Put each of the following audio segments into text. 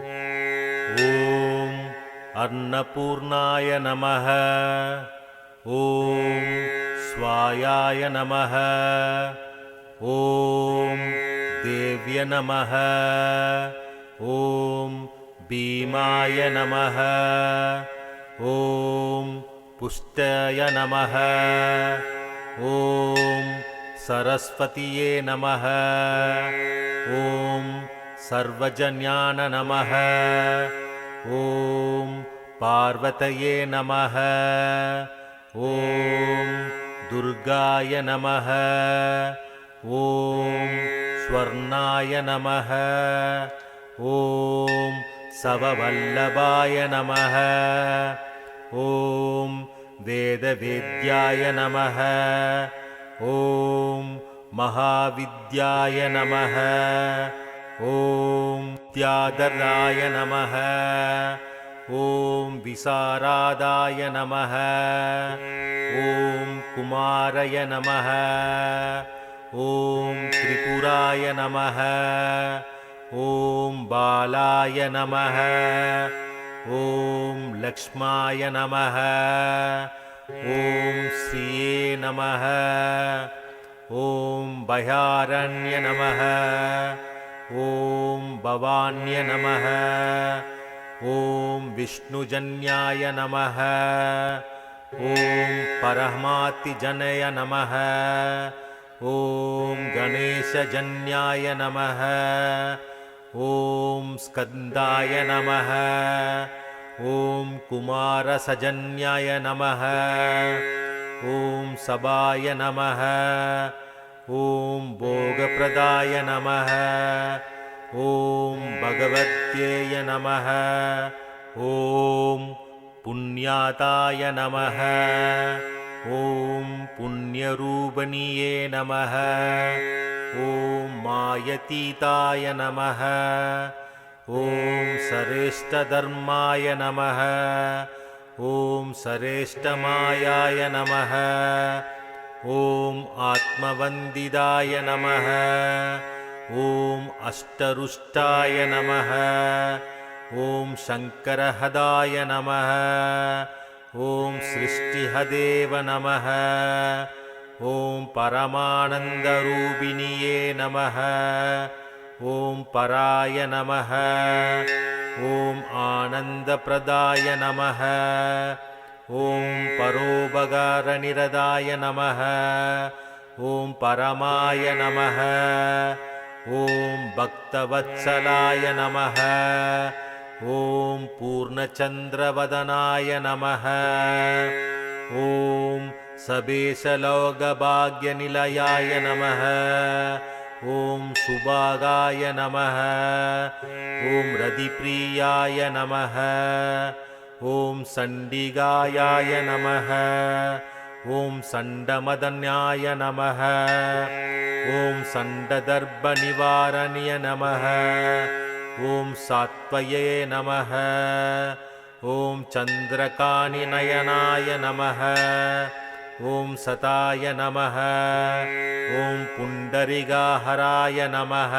ॐ अन्नपूर्णाय नमः ॐ स्वायाय नमः ॐ देव्य नमः ॐ भीमाय नमः ॐ पुष्टय नमः ॐ सरस्वतीये नमः ॐ सर्वजन्यान नमः ॐ पार्वतये नमः। ॐ दुर्गाय नमः। ॐ स्वर्णाय नमः। ॐ सववल्लभाय नमः। ॐ वेदवेद्याय नमः। ॐ महाविद्याय नमः ॐ त्यादराय नमः ॐ विसारादाय नमः ॐ कुमारय नमः ॐ त्रिपुराय नमः ॐ बालाय नमः ॐ लक्ष्माय नमः ॐ श्रिये नमः ॐ भयारण्य नमः ॐ भवान्य नमः। ॐ विष्णुजन्याय नमः। ॐ परमातिजनय नमः। ॐ गणेशजन्याय नमः। ॐ स्कन्दाय नमः। ॐ कुमारसजन्याय नमः। ॐ सभाय नमः ॐ भोगप्रदाय नमः। ॐ भगवत्येय नमः। ॐ पुण्याताय नमः। ॐ पुण्यरूपणीये नमः। ॐ मायतीताय नमः। ॐ सरेष्ठधर्माय नमः। ॐ सरेष्ठमायाय नमः ॐ आत्मवन्दिदाय नमः। ॐ अष्टरुष्टाय नमः। ॐ शङ्करहदाय नमः। ॐ सृष्टिहदेव नमः। ॐ परमानन्दरूपिणिये नमः। ॐ पराय नमः। ॐ आनन्दप्रदाय नमः ॐ परोपकारनिरदाय नमः। ॐ परमाय नमः। ॐ भक्तवत्सलाय नमः। ॐ पूर्णचन्द्रवदनाय नमः। ॐ सबेशलोकभाग्यनिलयाय नमः। ॐ सुभागाय नमः। ॐ रतिप्रियाय नमः ॐ सण्डिगायाय नमः। ॐ सण्डमदन्याय नमः। ॐ सण्डदर्भनिवारण्य नमः। ॐ सात्वये नमः। ॐ चन्द्रकानिनयनाय नमः। ॐ सताय नमः। ॐ पुण्डरिगाहराय नमः।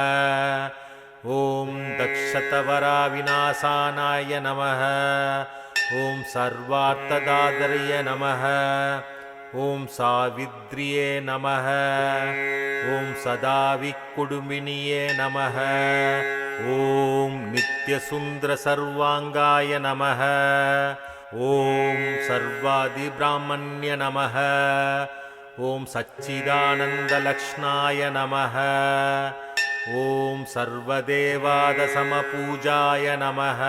ॐ दक्षतवराविनाशानाय नमः ॐ सर्वार्थदादर्य नमः। ॐ सावित्र्ये नमः। ॐ सदाविक्कुडुमिनिये नमः। ॐ नित्यसुन्दरसर्वाङ्गाय नमः। ॐ सर्वादिब्राह्मण्य नमः। ॐ सच्चिदानन्दलक्ष्णाय नमः। ॐ सर्वदेवादसमपूजाय नमः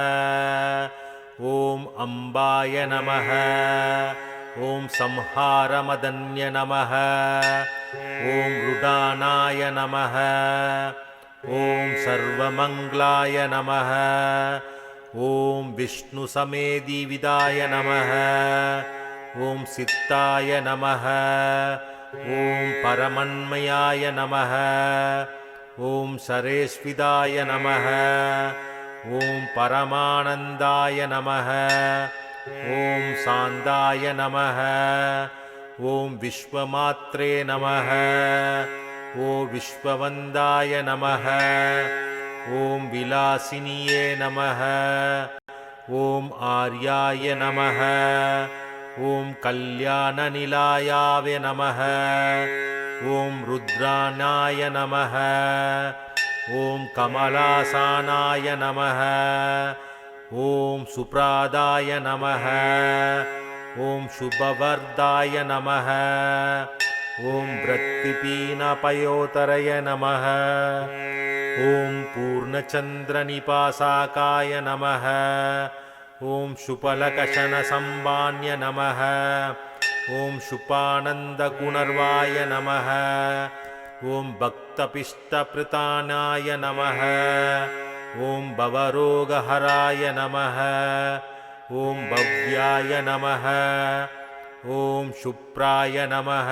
ॐ अम्बाय नमः ॐ संहारमदन्य नमः ॐ रुडानाय नमः ॐ सर्वमङ्गलाय नमः ॐ विष्णुसमेदिविदाय नमः ॐ सित्ताय नमः ॐ परमन्मयाय नमः ॐ सरेष्विदाय नमः ॐ परमानन्दाय नमः ॐ सान्दाय नमः ॐ विश्वमात्रे नमः ॐ विश्ववन्दाय नमः ॐ ॐ विलासिन्ये नमः ॐ आर्याय नमः ॐ कल्याणनिलायाय नमः ॐ रुद्राणाय नमः ॐ कमलासानाय नमः। ॐ सुप्रादाय नमः। ॐ शुभवर्दाय नमः। ॐ वृत्तिपीनपयोतरय नमः। ॐ पूर्णचन्द्रनिपासाकाय नमः। ॐ शुपलकशनसम्बान्य नमः। ॐ शुपानन्दगुणर्वाय नमः ॐ भक्तपिष्टपृतानाय नमः। ॐ भवरोगहराय नमः। ॐ भव्याय नमः। ॐ शुप्राय नमः।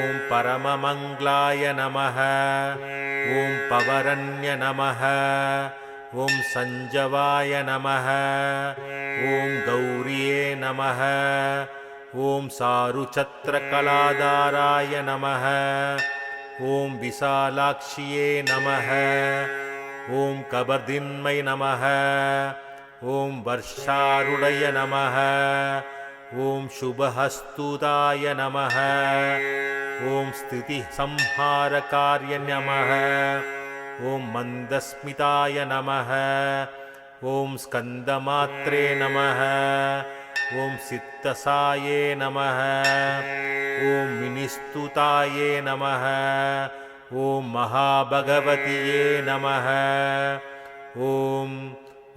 ॐ परममङ्गलाय नमः। ॐ पवरन्य नमः। ॐ सञ्जवाय नमः। ॐ गौर्ये नमः। ॐ सारुछत्रकलादाराय नमः ॐ विशालाक्ष्ये नमः ॐ कबर्दिन्मै नमः ॐ वर्षारुडय नमः ॐ शुभहस्तुताय नमः ॐ स्थितिसंहारकार्य नमः ॐ मन्दस्मिताय नमः ॐ स्कन्दमात्रे नमः ॐ सित्तसाये नमः। ॐ विनिस्तुताये नमः। ॐ महाभगवतिये नमः। ॐ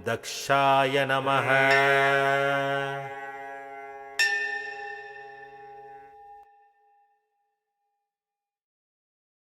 दक्षाय नमः